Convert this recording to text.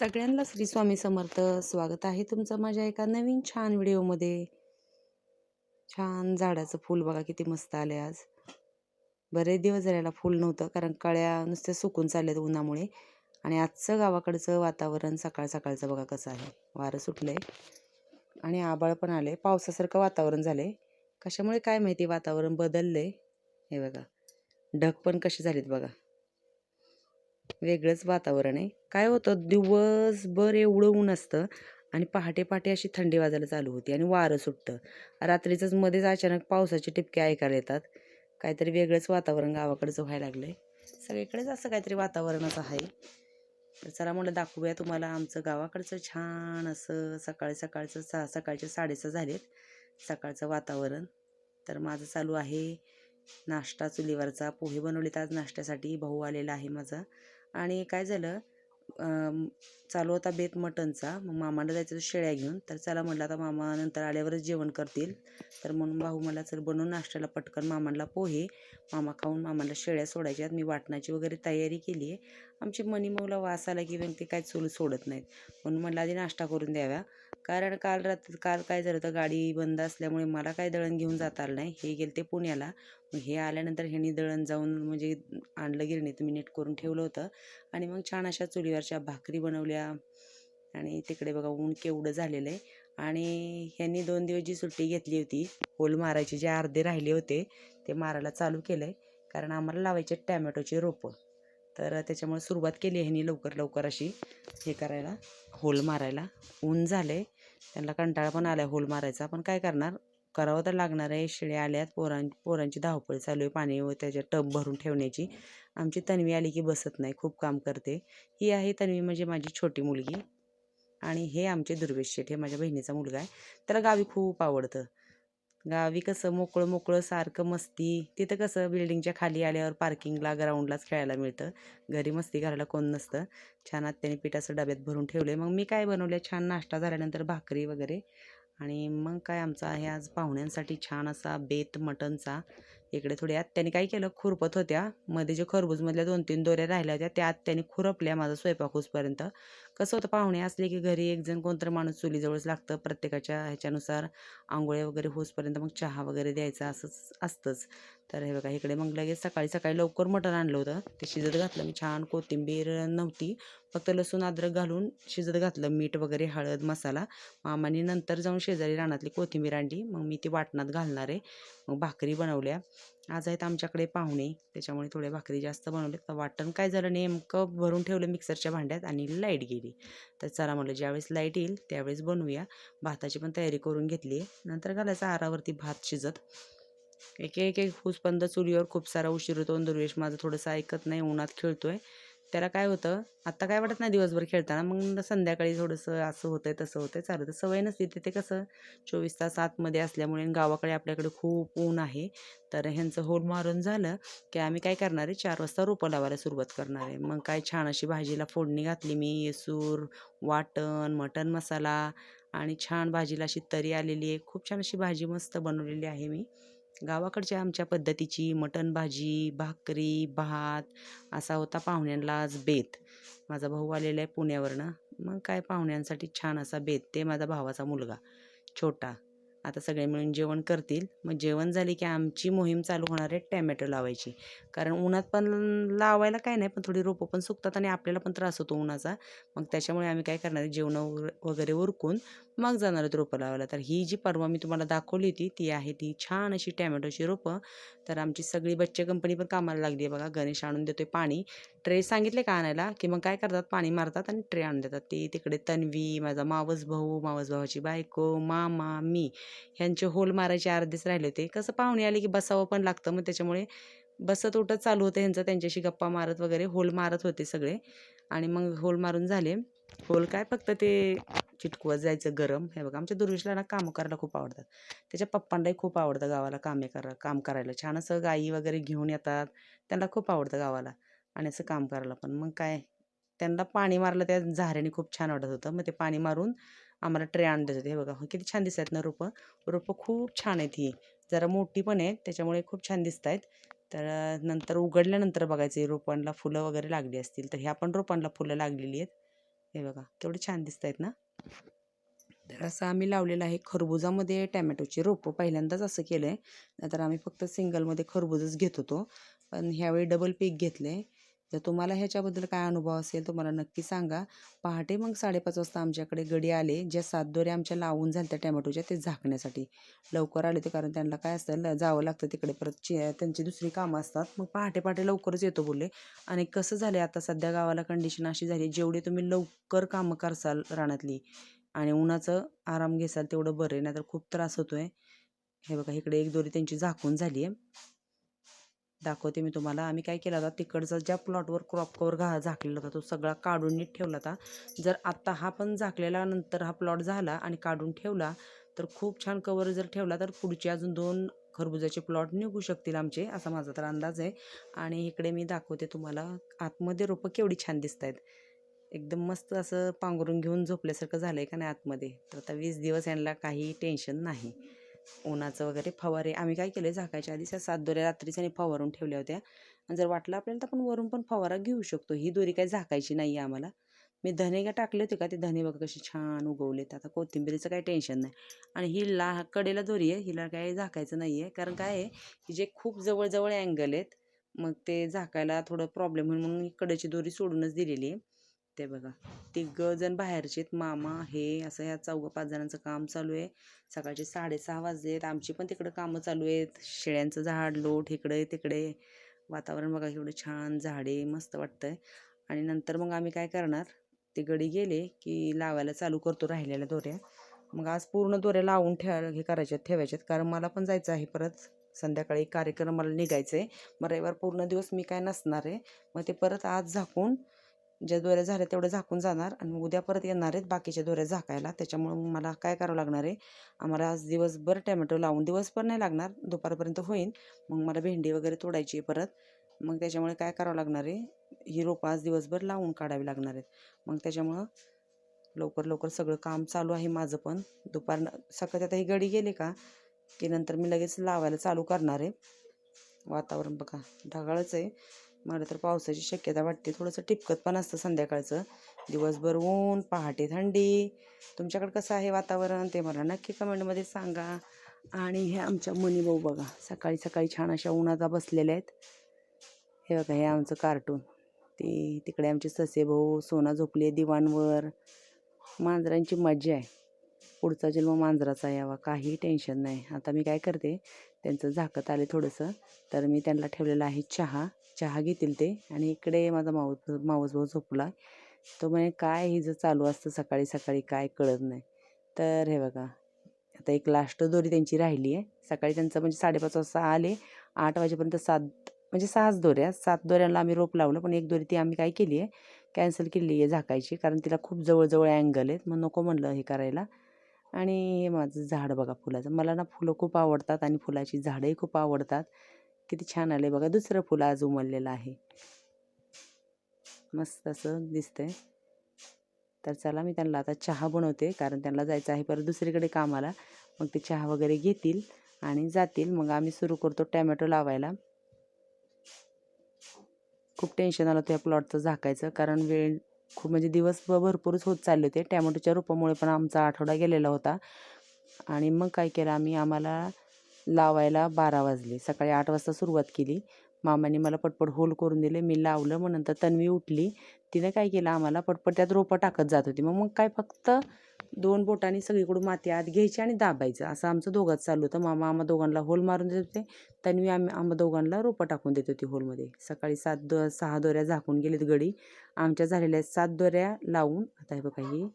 सगळ्यांना श्री स्वामी समर्थ. स्वागत आहे तुमचं माझ्या एका नवीन छान व्हिडिओमध्ये. छान झाडाचं फूल बघा किती मस्त आले आज. बरेच दिवस झालेला फूल नव्हतं कारण कळ्या नुसत्या सुकून चालल्यात उन्हामुळे. आणि आजचं गावाकडचं वातावरण सकाळ सकाळचं बघा कसं आहे. वारं सुटलंय. आणि आबाळ पण आले पावसासारखं वातावरण झालंय. कशामुळे काय माहिती वातावरण बदललंय. हे बघा. ढग पण कसे झालेत बघा. वेगळंच वातावरण आहे. काय होतं दिवसभर एवढं ऊन असतं आणि पहाटे पहाटे अशी थंडी वाजायला चालू होती आणि वारं सुटतं. रात्रीचंच मध्येच अचानक पावसाचे टिपके ऐकायला येतात. काहीतरी वेगळंच वातावरण गावाकडचं व्हायला लागलं आहे सगळीकडेच असं काहीतरी वातावरणच आहे. तर चला म्हणलं दाखवूया तुम्हाला आमचं गावाकडचं छान असं सकाळी सकाळचं सा सकाळचे साडेसहा झालेत. सकाळचं वातावरण. तर माझं चालू आहे नाश्ता चुलीवरचा. पोहे बनवलेत आज नाश्त्यासाठी. भाऊ आलेला आहे माझा. आणि काय झालं चालू होता बेत मटनचा. मग मामाला जायचं शेळ्या घेऊन. तर चला म्हटलं आता मामा नंतर आल्यावरच जेवण करतील. तर म्हणून भाऊ मला चल बनवून नाश्त्याला पटकन मामाला पोहे. मामा खाऊन मामाला शेळ्या सोडायच्यात मी वाटणाची वगैरे तयारी केली आहे. आमची मनी वास आला की मग ते काय चूल सोडत नाहीत. म्हणून म्हटलं आधी नाश्ता करून द्याव्या कारण काल रात काल काय झालं होतं गाडी बंद असल्यामुळे मला काय दळण घेऊन जाता आलं नाही. हे गेले ते पुण्याला. मग हे आल्यानंतर ह्यांनी दळण जाऊन म्हणजे आणलं गिरणीत मी नीट करून ठेवलं होतं. आणि मग छान अशा चुलीवरच्या भाकरी बनवल्या. आणि तिकडे बघा ऊन केवढं झालेलं आहे. आणि ह्यांनी दोन दिवस जी सुट्टी घेतली होती होल मारायचे जे अर्धे राहिले होते ते मारायला चालू केलं आहे कारण आम्हाला लावायचे टॅमॅटोचे रोपं. तर त्याच्यामुळे सुरुवात केली ह्यांनी लवकर लवकर अशी हे करायला. होल मारायला. ऊन झाले त्यांना कंटाळा पण आला होल मारायचा. पण काय करणार? करावं तर लागणार आहे. शिळे आल्यात. पोरां पोरांची धावपळ चालू आहे. पाणी व त्याच्या टब भरून ठेवण्याची. आमची तन्वी आली की बसत नाही. खूप काम करते. ही आहे तन्वी म्हणजे माझी छोटी मुलगी. आणि हे आमचे दुर्वेश शेठ. हे माझ्या बहिणीचा मुलगा आहे. त्याला गावी खूप आवडतं. गावी कसं मोकळं मोकळं सारखं मस्ती तिथं कसं बिल्डिंगच्या खाली आल्यावर पार्किंगला ग्राउंडलाच खेळायला मिळतं. घरी मस्ती करायला कोण नसतं. छान आत्याने पिठाचं डब्यात भरून ठेवले मग मी काय बनवले छान नाश्ता झाल्यानंतर भाकरी वगैरे. आणि मग काय आमचा आहे आज पाहुण्यांसाठी छान असा बेत मटनचा. इकडे थोडी आत्याने काय केलं? खुरपत होत्या. मध्ये जे खरबूजमधल्या दोन तीन दोऱ्या राहिल्या होत्या त्या आत्याने खुरपल्या माझा स्वयंपाक होसपर्यंत कसं होतं पाहुणे असले की घरी एक जण कोणतरी माणूस चुलीजवळच लागतं प्रत्येकाच्या ह्याच्यानुसार आंघोळ्या वगैरे होसपर्यंत मग चहा वगैरे द्यायचा असंच असतंच. तर हे बघा इकडे मग लगेच सकाळी सकाळी लवकर मटण आणलं होतं. ते शिजत घातलं मी छान कोथिंबीर नव्हती. फक्त लसूण अद्रक घालून शिजत घातलं मीठ वगैरे हळद मसाला. मामाने नंतर जाऊन शेजारी रानातली कोथिंबीर आणली. मग मी ती वाटणात घालणार. आहे मग भाकरी बनवल्या. आज आहेत आमच्याकडे पाहुणे त्याच्यामुळे थोड्या भाकरी जास्त बनवले तर वाटण काय झालं नेमकं भरून ठेवलं मिक्सरच्या भांड्यात आणि लाइट गेली. तर चला म्हटलं ज्यावेळेस लाइट येईल त्यावेळेस बनवूया. भाताची पण तयारी करून घेतली आहे. नंतर घालायचं आरावरती भात शिजत. एक एक एक फूसपंद चुलीवर खूप सारा उशीर होतो. दुर्वेश माझं थोडंसं ऐकत नाही उन्हात खेळतो आहे त्याला काय होतं आत्ता काय वाटत नाही दिवसभर खेळताना मग संध्याकाळी थोडंसं असं होतंय तसं होतंय चालू. तर सवय नसते तिथे कसं चोवीस तास आतमध्ये असल्यामुळे गावाकडे आपल्याकडे खूप ऊन आहे. तर ह्यांचं होल मारून झालं की आम्ही काय करणार आहे चार वाजता रोपं लावायला सुरुवात करणार आहे. मग काय छान अशी भाजीला फोडणी घातली मी येसूर वाटण मटण मसाला आणि छान भाजीला अशी तरी आलेली आहे. खूप छान अशी भाजी मस्त बनवलेली आहे मी. गावाकडच्या आमच्या पद्धतीची मटण भाजी भाकरी भात असा होता पाहुण्यांना आज बेत. माझा भाऊ आलेला आहे पुण्यावरनं. मग काय पाहुण्यांसाठी छान असा बेत. ते माझा भावाचा मुलगा. छोटा. आता सगळे मिळून जेवण करतील. मग जेवण झाले की आमची मोहीम चालू होणार आहे टॅमॅटो लावायची. कारण उन्हात पण लावायला काय नाही पण थोडी रोपं पण सुकतात आणि आपल्याला पण त्रास होतो उन्हाचा. मग त्याच्यामुळे आम्ही काय करणार आहे? जेवण वगैरे उरकून मग जाणार आहेत रोपं लावायला. तर ही जी परवा मी तुम्हाला दाखवली होती ती आहे ती छान अशी टॅमॅटोची रोपं. तर आमची सगळी बच्चे कंपनी पण कामाला लागली आहे बघा. गणेश आणून देतोय पाणी. ट्रे सांगितले का आणायला? की मग काय करतात? पाणी मारतात आणि ट्रे आणून देतात. ते तिकडे तन्वी माझा मावस भाऊ मावस भावाची बायको मामा मी ह्यांचे होल मारायचे अर्धेच राहिले होते. कसं पाहुणे आले की बसावं पण लागतं. मग त्याच्यामुळे बसत उठत चालू होतं ह्यांचं. त्यांच्याशी गप्पा मारत वगैरे होल मारत होते सगळे. आणि मग होल मारून झाले. होल काय? फक्त ते चिटकवत जायचं गरम. हे बघा आमच्या दुर्विशला ना कामं करायला खूप आवडतात. त्याच्या पप्पांनाही खूप आवडतं गावाला कामे करा काम करायला. छान असं गाई वगैरे घेऊन येतात. त्यांना खूप आवडतं गावाला आणि असं काम करायला पण. मग काय त्यांना पाणी मारलं त्या झाऱ्याने खूप छान वाटत होतं. मग ते पाणी मारून आम्हाला ट्रे आणून देत होते हे बघा किती छान दिसत आहेत ना रोपं. रोपं खूप छान आहेत ही. जरा मोठी पण आहेत त्याच्यामुळे खूप छान दिसत आहेत तर नंतर उघडल्यानंतर बघायचं रोपांना फुलं वगैरे लागली असतील तर ह्या पण रोपांना फुलं लागलेली आहेत. हे बघा केवढे छान दिसत आहेत ना? तर असं आम्ही लावलेलं आहे खरबुजामध्ये टॅमॅटोची रोपं. पहिल्यांदाच असं केलं आहे नाहीतर आम्ही फक्त सिंगलमध्ये खरबूजच घेत होतो. पण ह्यावेळी डबल पीक घेतलं आहे जर तुम्हाला ह्याच्याबद्दल काय अनुभव असेल तर मला नक्की सांगा. पहाटे मग साडेपाच वाजता आमच्याकडे गडी आले ज्या सात दोऱ्या आमच्या लावून झाल्या त्या टॅमॅटोच्या ते झाकण्यासाठी. लवकर आले ते कारण त्यांना काय असतं ल- जावं लागतं तिकडे परत चे त्यांची दुसरी कामं असतात. मग पहाटे पहाटे लवकरच येतो बोलले. आणि कसं झालं आता सध्या गावाला कंडिशन अशी झाली जेवढे तुम्ही लवकर कामं करसाल रानातली आणि उन्हाचं आराम घेसाल तेवढं बरं आहे नाहीतर खूप त्रास होतो आहे हे बघा इकडे एक दोरी त्यांची झाकून झाली आहे दाखवते मी तुम्हाला. आम्ही काय केलं होता तिकडचा ज्या प्लॉटवर क्रॉप कवर घा झाकलेला होता तो सगळा काढून नीट ठेवला होता. जर आत्ता हा पण झाकलेला नंतर हा प्लॉट झाला आणि काढून ठेवला तर खूप छान कवर जर ठेवला तर पुढचे अजून दोन खरबुजाचे प्लॉट निघू शकतील आमचे असा माझा तर अंदाज आहे. आणि इकडे मी दाखवते तुम्हाला आतमध्ये रोपं केवढी छान दिसत आहेत. एकदम मस्त असं पांघरून घेऊन झोपल्यासारखं झालं आहे का नाही आतमध्ये? तर आता वीस दिवस यांना काही टेन्शन नाही. उन्हाचं वगैरे फवारे. आम्ही काय केलं झाकायच्या आधी सात दोऱ्या रात्रीच आणि फवारून ठेवल्या होत्या. आणि जर वाटलं आपल्याला तर आपण वरून पण फवारा घेऊ शकतो. ही दोरी काय झाकायची नाही आहे आम्हाला. मी धने का टाकले होते का? ते धने बघा कसे छान उगवलेत. आता कोथिंबीरीचं काही टेन्शन नाही. आणि ही ला कडेला दोरी आहे. हिला काय झाकायचं नाही आहे कारण काय आहे की जे खूप जवळजवळ अँगल आहेत मग ते झाकायला थोडं प्रॉब्लेम होईल म्हणून ही कडेची दोरी सोडूनच दिलेली आहे. ते बघा. तिघं जण बाहेरचे आहेत. मामा हे असं ह्या चौघं पाच जणांचं काम चालू आहे. सकाळचे साडेसहा वाजले आहेत. आमची पण तिकडं कामं चालू आहेत. शेळ्यांचं झाड लोट इकडे तिकडे. वातावरण बघा एवढं छान झाडे मस्त वाटतंय. आणि नंतर मग आम्ही काय करणार? ते गडी गेले की लावायला चालू करतो राहिलेल्या दोऱ्या. मग आज पूर्ण दोऱ्या लावून ठेवायला हे करायच्यात ठेवायच्यात. कारण मला पण जायचं आहे परत. संध्याकाळी कार्यक्रमाला निघायचं आहे मग रविवार पूर्ण दिवस मी काय नसणार आहे. मग ते परत आज झाकून ज्या दोऱ्या झाल्या तेवढ्या झाकून जाणार आणि उद्या परत येणार आहेत बाकीच्या दोऱ्या झाकायला. त्याच्यामुळं मला काय करावं लागणार आहे? आम्हाला आज दिवसभर टॅमॅटो लावून दिवसभर नाही लागणार दुपारपर्यंत होईल. मग मला भेंडी वगैरे तोडायची आहे परत. मग त्याच्यामुळे काय करावं लागणार आहे? ही रोपं आज दिवसभर लावून काढावी लागणार आहेत. मग त्याच्यामुळं लवकर लवकर सगळं काम चालू आहे माझं पण. दुपार सकाळी आता ही गडी गेली का की नंतर मी लगेच लावायला चालू करणार आहे. वातावरण बघा ढगाळच आहे. मला तर पावसाची शक्यता वाटते. थोडंसं टिपकत पण असतं संध्याकाळचं. दिवसभर ऊन पहाटे थंडी. तुमच्याकडे कसं आहे वातावरण? ते मला नक्की कमेंटमध्ये सांगा. आणि हे आमच्या मुनी भाऊ बघा सकाळी सकाळी छान अशा उन्हाचा बसलेल्या आहेत. हे बघा हे आमचं कार्टून. ते तिकडे आमचे ससे भाऊ सोना झोपले दिवाणवर. मांजरांची मज्जा आहे. पुढचा जन्म मांजराचा यावा काही टेन्शन नाही. आता मी काय करते त्यांचं झाकत आले थोडंसं. तर मी त्यांना ठेवलेलं आहे चहा. चहा घेतील ते आणि इकडे माझा माऊस माऊस भाऊ झोपला तो म्हणे काय हिचं चालू असतं सकाळी सकाळी काय कळत नाही. तर हे बघा आता एक लास्ट दोरी त्यांची राहिली आहे. सकाळी त्यांचं म्हणजे साडेपाच वाजता आले. आठ वाजेपर्यंत सात म्हणजे सहाच दोऱ्या सात दोऱ्यांना आम्ही रोप लावलं पण एक दोरी ती आम्ही काय केली आहे? कॅन्सल केली आहे झाकायची कारण तिला खूप जवळजवळ अँगल आहेत. मग नको म्हणलं हे करायला. आणि हे माझं झाड बघा फुलाचं. मला ना फुलं खूप आवडतात आणि फुलाची झाडंही खूप आवडतात. किती छान आले बघा. दुसरं फुलं आज उमललेलं आहे. मस्त असं दिसतंय. तर चला मी त्यांना आता चहा बनवते कारण त्यांना जायचं आहे परत दुसरीकडे कामाला. मग ते चहा वगैरे घेतील आणि जातील. मग आम्ही सुरू करतो टॅमॅटो लावायला. खूप टेन्शन आलं त्या प्लॉटचं झाकायचं कारण वेळ खूप म्हणजे दिवस भरपूरच होत चालले होते. टॅमॅटोच्या रोपामुळे पण आमचा आठवडा गेलेला होता. आणि मग काय केलं आम्ही आम्हाला लावायला बारा वाजले. सकाळी आठ वाजता सुरुवात केली. मामाने मला पटपट होल करून दिले. मी लावलं मग नंतर तन्वी उठली. तिने काय केलं? आम्हाला पटपट त्यात रोपं टाकत जात होती. मग मग काय फक्त दोन बोटांनी सगळीकडून माती आत घ्यायची आणि दाबायचं. असं आमचं दोघात चालू होतं. मामा आम्हा दोघांना होल मारून देत होते. तन्वी आम्ही आम्हा दोघांना रोपं टाकून देत होती होलमध्ये. सकाळी सात दो सहा दोऱ्या झाकून गेलेत गडी. आमच्या झालेल्या आहेत सात दोऱ्या लावून. आता हे बघा ही